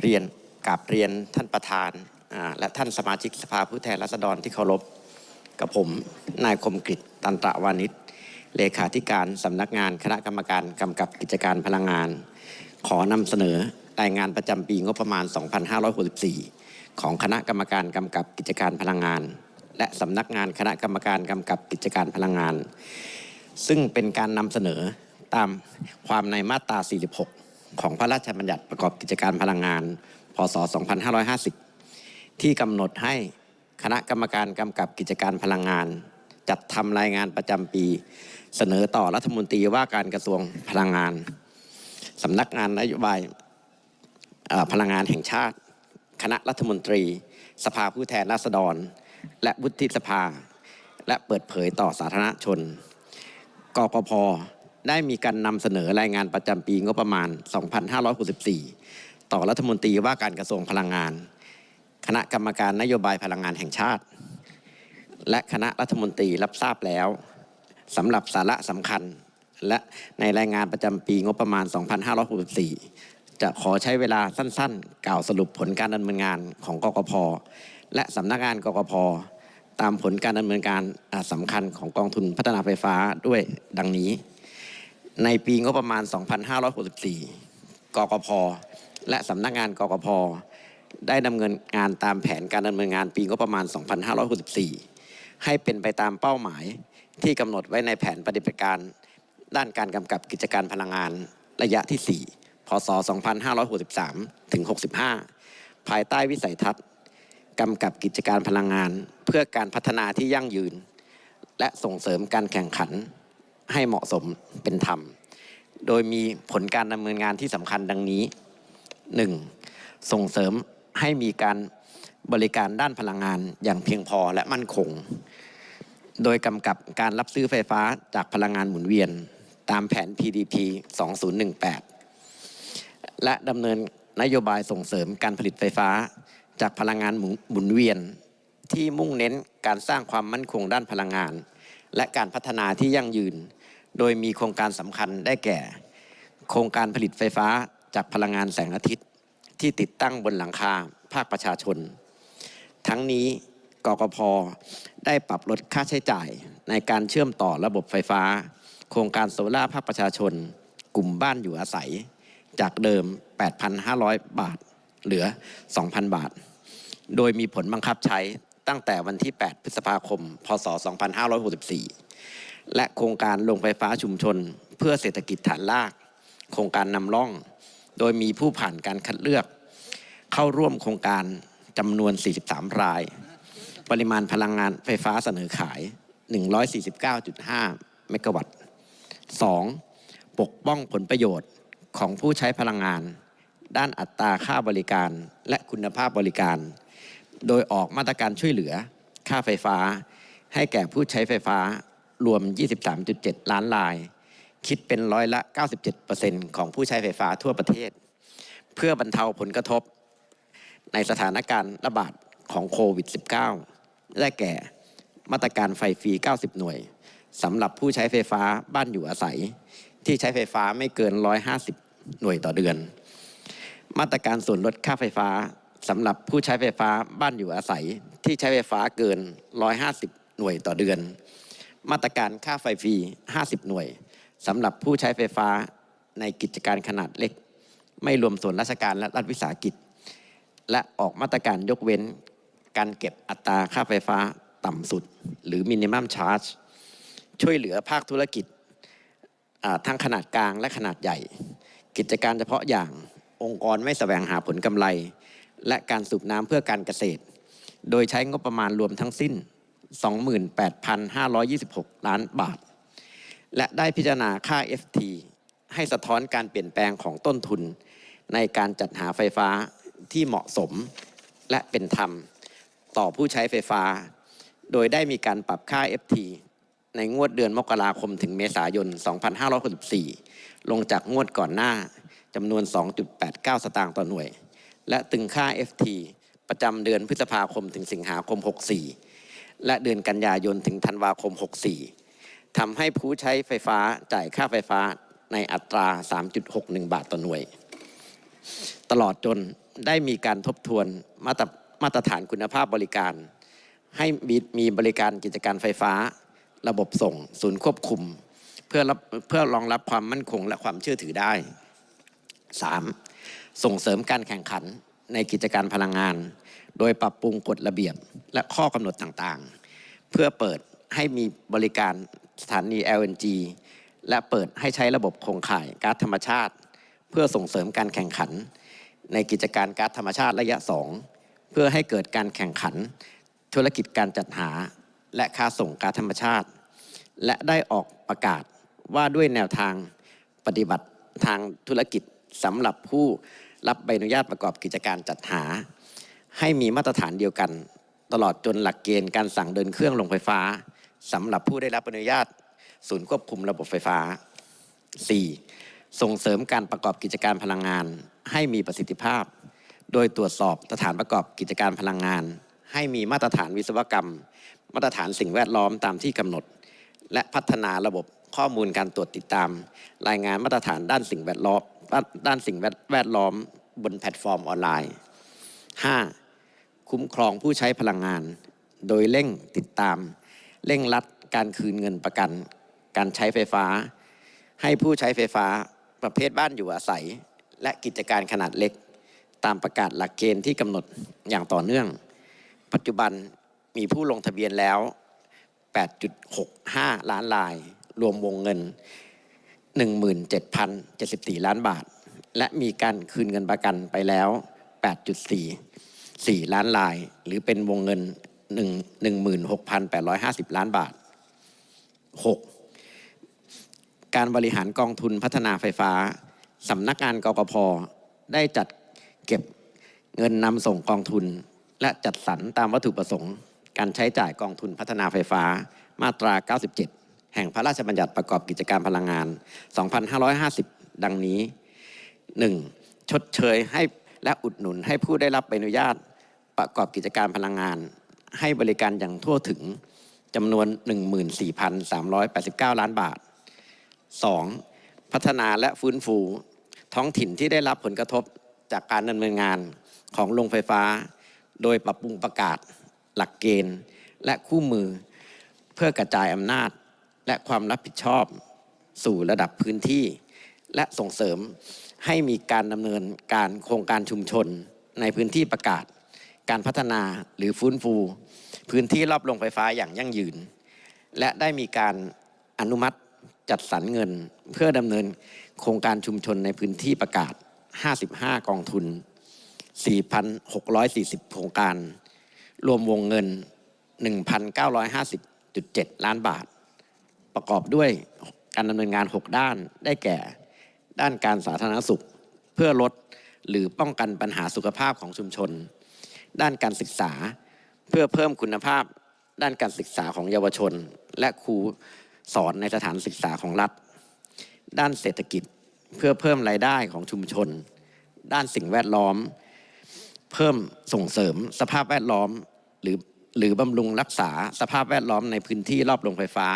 เรียนกับเรียนท่านประธานและท่านสมาชิกสภาผู้แทนราษฎรที่เคารพกับผมนายคมกริตตันตะวานิชเลขาธิการสำนักงานคณะกรรมการกำกับกิจการพลังงาน ขอนำเสนอรายงานประจำปีงบประมาณ 2564 ของคณะกรรมการกำกับกิจการพลังงาน และสำนักงานคณะกรรมการกำกับกิจการพลังงาน ซึ่งเป็นการนำเสนอตามความในมาตรา 46 ของพระราชบัญญัติประกอบกิจการพลังงาน พศ 2550 ที่กำหนดให้คณะกรรมการกำกับกิจการพลังงาน จัดทำรายงานประจำปี เสนอต่อรัฐมนตรีว่าการกระทรวงพลังงานสำนักงานนโยบายพลังงานแห่งชาติ คณะรัฐมนตรี สภาผู้แทนราษฎร และวุฒิสภา และเปิดเผยต่อสาธารณชน กกพ ได้มีการนำเสนอรายงานประจำปีงบประมาณ 2564 ต่อรัฐมนตรีว่าการกระทรวงพลังงาน คณะกรรมการนโยบายพลังงานแห่งชาติ และคณะรัฐมนตรีรับทราบแล้วสำหรับสาระสำคัญ และในรายงานประจำปีงบประมาณ 2564 จะขอใช้เวลาสั้นๆ กล่าวสรุปผลการดำเนินงานของกกพ และสำนักงานกกพตามผลการดำเนินการสำคัญของกองทุนพัฒนาไฟฟ้าด้วยดังนี้ ในปีงบประมาณ 2564 กกพ และสำนักงานกกพ ได้ดำเนินงานตามแผนการดำเนินงานปีงบประมาณ 2564 ให้เป็นไปตามเป้าหมายที่กำหนดไว้ในแผนปฏิบัติการด้านการกำกับกิจการพลังงานระยะที่ 4 พศ 2563 ถึง 65 ภายใต้วิสัยทัศน์กำกับกิจการพลังงาน เพื่อการพัฒนาที่ยั่งยืน และส่งเสริมการแข่งขัน ให้เหมาะสมเป็นธรรม โดยมีผลการดำเนินงานที่สำคัญดังนี้ 1. ส่งเสริมให้มีการบริการด้านพลังงานอย่างเพียงพอและมั่นคง โดยกำกับการรับซื้อไฟฟ้าจากพลังงานหมุนเวียน ตามแผน PDP 2018 และดำเนินนโยบายส่งเสริมการผลิตไฟฟ้าจากพลังงานหมุนหมุนเวียน ที่มุ่งเน้นการสร้างความมั่นคงด้านพลังงาน และการพัฒนาที่ยั่งยืน โดยมีโครงการสำคัญได้แก่ โครงการผลิตไฟฟ้าจากพลังงานแสงอาทิตย์ ที่ติดตั้งบนหลังคาภาคประชาชน ทั้งนี้กกพได้ปรับลดค่าใช้จ่ายในการเชื่อมต่อระบบไฟฟ้า โครงการโซล่าภาคประชาชน กลุ่มบ้านอยู่อาศัย จากเดิม 8,500 บาท เหลือ 2,000 บาท โดยมีผลบังคับใช้ตั้งแต่วันที่ 8 พฤษภาคม พศ 2564 และโครงการโรงไฟฟ้าชุมชน เพื่อเศรษฐกิจฐานราก โครงการนำร่อง โดยมีผู้ผ่านการคัดเลือก เข้าร่วมโครงการจำนวน 43 ราย ปริมาณพลังงานไฟฟ้าเสนอขาย 149.5 เมกะวัตต์ 2. ปกป้องผลประโยชน์ของผู้ใช้พลังงาน ด้านอัตราค่าบริการและคุณภาพบริการ โดยออกมาตรการช่วยเหลือ ค่าไฟฟ้า ให้แก่ผู้ใช้ไฟฟ้า รวม 23.7 ล้านราย คิดเป็นร้อยละ 97%ของผู้ใช้ไฟฟ้าทั่วประเทศ เพื่อบรรเทาผลกระทบ ในสถานการณ์ระบาดของโควิด -19 ได้แก่มาตรการไฟฟรี 90 หน่วยสำหรับผู้ใช้ไฟฟ้าบ้านอยู่อาศัย ที่ใช้ไฟฟ้าไม่เกิน 150 หน่วยต่อเดือน มาตรการส่วนลดค่าไฟฟ้าสำหรับผู้ใช้ไฟฟ้าบ้านอยู่อาศัย ที่ใช้ไฟฟ้าเกิน 150 หน่วยต่อเดือน มาตรการค่าไฟฟรี 50 หน่วยสำหรับผู้ใช้ไฟฟ้าในกิจการขนาดเล็ก ไม่รวมส่วนราชการและรัฐวิสาหกิจ และออกมาตรการยกเว้น การเก็บอัตราค่าไฟฟ้าต่ำสุด หรือ minimum charge ช่วยเหลือภาคธุรกิจทั้งขนาดกลางและขนาดใหญ่ กิจการเฉพาะอย่างองค์กรไม่แสวงหาผลกำไร และการสูบน้ำเพื่อการเกษตร โดยใช้งบประมาณรวมทั้งสิ้น 28,526 ล้านบาท และได้พิจารณาค่า FT ให้สะท้อนการเปลี่ยนแปลงของต้นทุน ในการจัดหาไฟฟ้าที่เหมาะสมและเป็นธรรมต่อผู้ใช้ไฟฟ้า โดยได้มีการปรับค่า FT ในงวดเดือนมกราคมถึงเมษายน 2564 ลงจากงวดก่อนหน้าจำนวน 2.89 สตางค์ต่อหน่วย และตึงค่า FT ประจำเดือนพฤษภาคมถึงสิงหาคม 64 และเดือนกันยายนถึงธันวาคม 64ทำให้ผู้ใช้ไฟฟ้าจ่ายค่าไฟฟ้าในอัตรา 3.61 บาทต่อหน่วย ตลอดจนได้มีการทบทวนมาตรมาตรฐานคุณภาพบริการ ให้มีมีบริการกิจการไฟฟ้า ระบบส่ง ศูนย์ควบคุม เพื่อรับเพื่อรองรับความมั่นคงและความเชื่อถือได้ 3. ส่งเสริมการแข่งขันในกิจการพลังงาน โดยปรับปรุงกฎระเบียบและข้อกำหนดต่างๆ เพื่อเปิดให้มีบริการสถานี LNG และเปิดให้ใช้ระบบโครงข่ายก๊าซธรรมชาติ เพื่อส่งเสริมการแข่งขัน ในกิจการก๊าซธรรมชาติระยะ 2 เพื่อให้เกิดการแข่งขัน ธุรกิจการจัดหา และค้าส่งก๊าซธรรมชาติ และได้ออกประกาศว่าด้วยแนวทางปฏิบัติทางธุรกิจสำหรับผู้รับใบอนุญาตประกอบกิจการจัดหา ให้มีมาตรฐานเดียวกัน ตลอดจนหลักเกณฑ์การสั่งเดินเครื่องลงไฟฟ้าสำหรับผู้ได้รับอนุญาต ศูนย์ควบคุมระบบไฟฟ้า 4. ส่งเสริมการประกอบกิจการพลังงาน ให้มีประสิทธิภาพ โดยตรวจสอบสถานประกอบกิจการพลังงาน ให้มีมาตรฐานวิศวกรรม มาตรฐานสิ่งแวดล้อมตามที่กำหนด และพัฒนาระบบข้อมูลการตรวจติดตาม รายงานมาตรฐานด้านสิ่งแวดล้อมด้านสิ่งแวดล้อม บนแพลตฟอร์มออนไลน์ 5. คุ้มครองผู้ใช้พลังงาน โดยเร่งติดตาม เร่งรัดการคืนเงินประกัน การใช้ไฟฟ้า ให้ผู้ใช้ไฟฟ้าประเภทบ้านอยู่อาศัย และกิจการขนาดเล็ก ตามประกาศหลักเกณฑ์ที่กำหนดอย่างต่อเนื่อง ปัจจุบันมีผู้ลงทะเบียนแล้ว 8.65 ล้านราย รวมวงเงิน 17,074 ล้านบาท และมีการคืนเงินประกันไปแล้ว 8.4 4 ล้านราย หรือเป็นวงเงิน 1 16,850 ล้านบาท 6. การบริหารกองทุนพัฒนาไฟฟ้าสำนักงานกกพได้จัดเก็บเงินนำส่งกองทุน และจัดสรรตามวัตถุประสงค์ การใช้จ่ายกองทุนพัฒนาไฟฟ้ามาตรา 97 แห่งพระราชบัญญัติประกอบกิจการพลังงาน 2550 ดังนี้ 1. ชดเชยให้ และอุดหนุนให้ผู้ได้รับใบอนุญาตประกอบกิจการพลังงาน ให้บริการอย่างทั่วถึงจำนวน 14,389 ล้านบาท 2. พัฒนาและฟื้นฟูท้องถิ่นที่ได้รับผลกระทบจากการดำเนินงานของโรงไฟฟ้า โดยปรับปรุงประกาศ หลักเกณฑ์ และคู่มือ เพื่อกระจายอำนาจและความรับผิดชอบ สู่ระดับพื้นที่ และส่งเสริม ให้มีการดำเนินการโครงการชุมชนในพื้นที่ประกาศ การพัฒนาหรือฟื้นฟู พื้นที่รอบโรงไฟฟ้าอย่างยั่งยืน และได้มีการอนุมัติจัดสรรเงิน เพื่อดำเนินโครงการชุมชนในพื้นที่ประกาศ 55 กองทุน 4,640 โครงการ รวมวงเงิน 1,950.7 ล้านบาท ประกอบด้วยการดำเนินงาน 6 ด้านได้แก่ ด้านการสาธารณสุข เพื่อลดหรือป้องกันปัญหาสุขภาพของชุมชน ด้านการศึกษา เพื่อเพิ่มคุณภาพ ด้านการศึกษาของเยาวชน และครูสอนในสถานศึกษาของรัฐ ด้านเศรษฐกิจเพื่อเพิ่มรายได้ของชุมชน ด้านสิ่งแวดล้อม เพิ่มส่งเสริมสภาพแวดล้อมหรือหรือบำรุงรักษาสภาพแวดล้อมในพื้นที่รอบโรงไฟฟ้า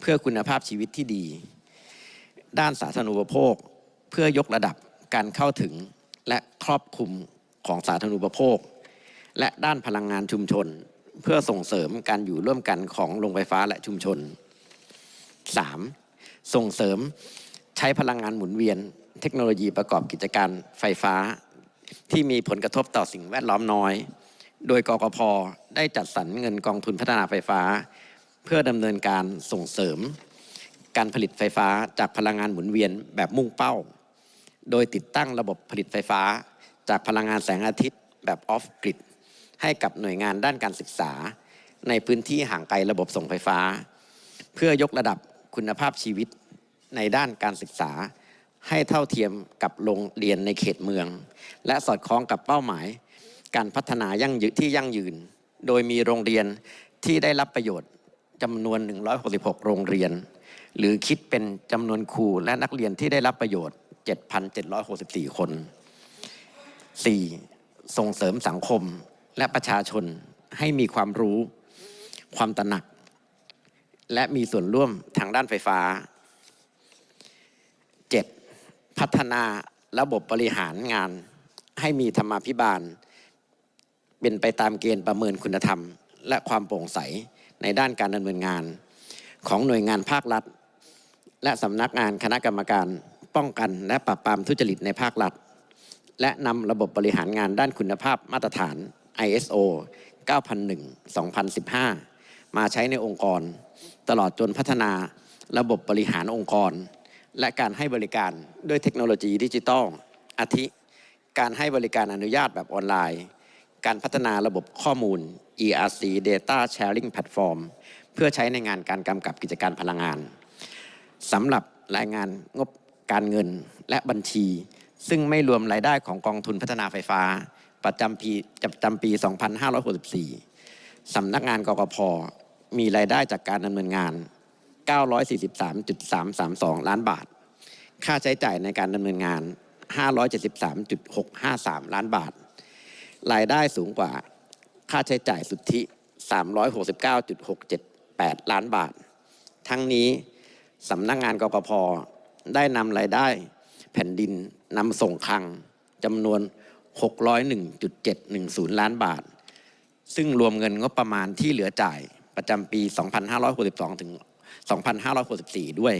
เพื่อคุณภาพชีวิตที่ดี ด้านสาธารณูปโภค เพื่อยกระดับการเข้าถึงและครอบคลุมของสาธารณูปโภค และด้านพลังงานชุมชน เพื่อส่งเสริมการอยู่ร่วมกันของโรงไฟฟ้าและชุมชน 3. ส่งเสริมใช้พลังงานหมุนเวียน เทคโนโลยีประกอบกิจการไฟฟ้า ที่มีผลกระทบต่อสิ่งแวดล้อมน้อย โดยกกพได้จัดสรรเงินกองทุนพัฒนาไฟฟ้า เพื่อดำเนินการส่งเสริม การผลิตไฟฟ้าจากพลังงานหมุนเวียนแบบมุ่งเป้า โดยติดตั้งระบบผลิตไฟฟ้า จากพลังงานแสงอาทิตย์แบบออฟกริดให้กับหน่วยงานด้านการศึกษา ในพื้นที่ห่างไกลระบบส่งไฟฟ้า เพื่อยกระดับคุณภาพชีวิตในด้านการศึกษา ให้เท่าเทียมกับโรงเรียนในเขตเมือง และสอดคล้องกับเป้าหมาย การพัฒนายั่งยืนที่ยั่งยืน โดยมีโรงเรียนที่ได้รับประโยชน์จำนวน 166 โรงเรียน หรือคิดเป็นจำนวนครูและนักเรียนที่ได้รับประโยชน์ 7,764 คน 4. ส่งเสริมสังคมและประชาชนให้มีความรู้ ความตระหนัก และมีส่วนร่วมทางด้านไฟฟ้า 7. พัฒนาระบบบริหารงาน ให้มีธรรมาภิบาล เป็นไปตามเกณฑ์ประเมินคุณธรรม และความโปร่งใสในด้านการดำเนินงานของหน่วยงานภาครัฐ และสำนักงานคณะกรรมการป้องกันและปราบปรามทุจริตในภาครัฐ และนำระบบบริหารงานด้านคุณภาพมาตรฐาน ISO 9001-2015 มาใช้ในองค์กร ตลอดจนพัฒนาระบบบริหารองค์กร และการให้บริการด้วยเทคโนโลยีดิจิทัลอาทิ การให้บริการอนุญาตแบบออนไลน์ การพัฒนาระบบข้อมูล ERC Data Sharing Platform เพื่อใช้ในงานการกำกับกิจการพลังงาน สำหรับรายงานงบการเงินและบัญชี ซึ่งไม่รวมรายได้ของกองทุนพัฒนาไฟฟ้า ประจำปีประจำปี 2564สำนักงานกกพมีรายได้จากการดำเนินงาน 943.332 ล้านบาท ค่าใช้จ่ายในการดำเนินงาน 573.653 ล้านบาท รายได้สูงกว่าค่าใช้จ่ายสุทธิ 369.678 ล้านบาท ทั้งนี้ สำนักงานกกพได้นำรายได้แผ่นดินนำส่งคลังจำนวน 601.710 ล้านบาท ซึ่งรวมเงินงบประมาณที่เหลือจ่ายประจำปี 2562 ถึง 2564 ด้วย